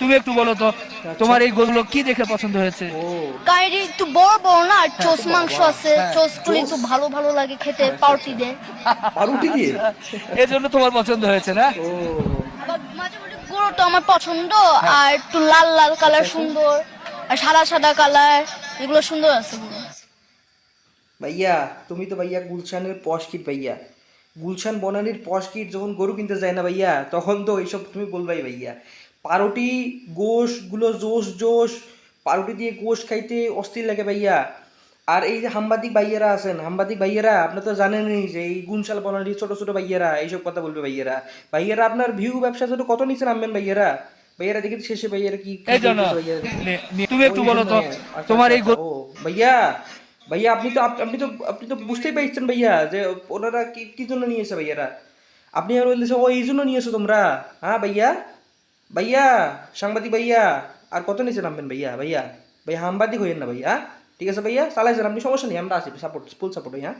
তুমি একটু বলো তো তোমার এই গরুগুলো কি দেখে পছন্দ হয়েছে? একটু বড় বড় না আর চোস মাংস আছে হ্যাঁ, একটু ভালো ভালো লাগে খেতে পাউরুটি দিয়ে। পাউরুটি দিয়ে? এর জন্য তোমার পছন্দ হয়েছে না? আমার পছন্দ আর একটু লাল লাল কালার সুন্দর আর সাদা সাদা কালার এগুলো সুন্দর আছে। ভাইয়া তুমি তো ভাইয়া গুলশানের পশকিট ভাইয়া। গুলশান বনানির পশকিট যখন গরু কিনতে যায় না ভাইয়া তখন তো এইসব তুমি বলবাই ভাইয়া। পারোটি গোশগুলো জোশ জোশ পারোটি দিয়ে গোশ খাইতে অস্থির লাগে ভাইয়া। আর এই যে হাম্বাদিক ভাইয়েরা আছেন হাম্বাদিক ভাইয়েরা আপনি তো জানেনই যে এই গুনশাল বনানির ছোট ছোট ভাইয়েরা এইসব কথা বলবে ভাইয়েরা। ভাইয়েরা আপনার ভিউ ব্যবসা ছোট কত নিচে নামবেন ভাইয়েরা? ভাইয়েরা দেখি শেষে ভাইয়েরা কি তুমি একটু বলো তো আচ্ছা, তোমার এই আচ্ছা, ও ভাইয়া ভাইয়া আপনি তো আপনি তো আপনি তো বুঝতেই পারছেন ভাইয়া যে ওনারা কি কি জন্য নিয়েছে ভাইয়ারা? আপনি আর বলতেছে ও এই জন্য নিয়েছো তোমরা। হ্যাঁ ভাইয়া? ভাইয়া, সাংবাদিক ভাইয়া, আর কত নিচে নামবেন ভাইয়া ভাইয়া ভাইয়া হামবাদিক হইয়েন না ভাইয়া? ঠিক আছে ভাইয়া, চালাইছেন আপনি, সমস্যা নেই, আমরা আছি সাপোর্ট ফুল সাপোর্ট হ্যাঁ